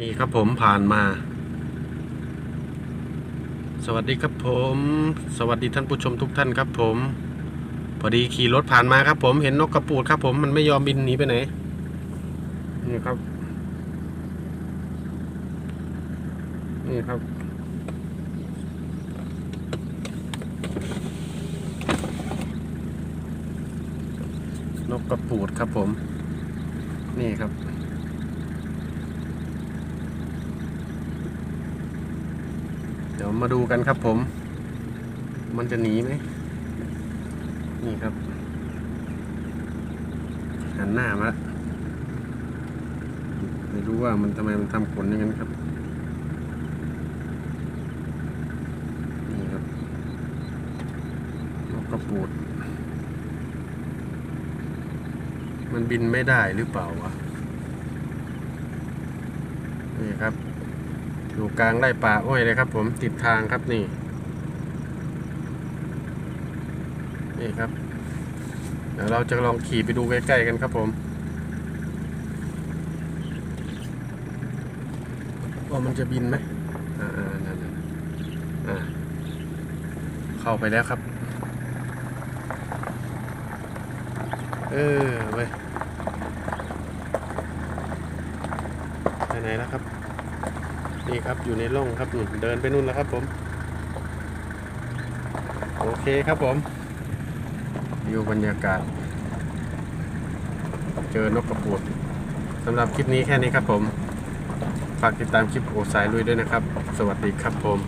นี่ครับผมผ่านมา สวัสดีครับผม สวัสดีท่านผู้ชมทุกท่านครับผม พอดีขี่รถผ่านมาครับผมเห็นนกกระปูดครับผมมันไม่ยอมบินหนีไปไหนนี่ครับ นี่ครับ นกกระปูดครับผม นี่ครับ เดี๋ยวมาดูกันครับผม มันจะหนีไหม นี่ครับ หันหน้ามาไม่รู้ว่ามันทำไมมันทำขนอย่างนั้นครับ นี่ครับนกกระปูด มันบินไม่ได้หรือเปล่าวะ นี่ครับ อยู่กลางไร่ป่าอ้อยเลยครับ ผมติดทางครับนี่ นี่ครับ เดี๋ยวเราจะลองขี่ไปดูใกล้ๆกันครับผมว่ามันจะบินไหมอ่าๆนั่นๆอ่าเข้าไปแล้วครับ เออเว้ยไปไหนแล้วครับ นี่ครับอยู่ในร่องครับนู่นเดินไปนู่นแล้วครับผม โอเคครับผมยูบรรยากาศ เจอนกกระปูดสำหรับคลิปนี้แค่นี้ครับผม ฝากติดตามคลิปโอสายลุยด้วยนะครับ สวัสดีครับผม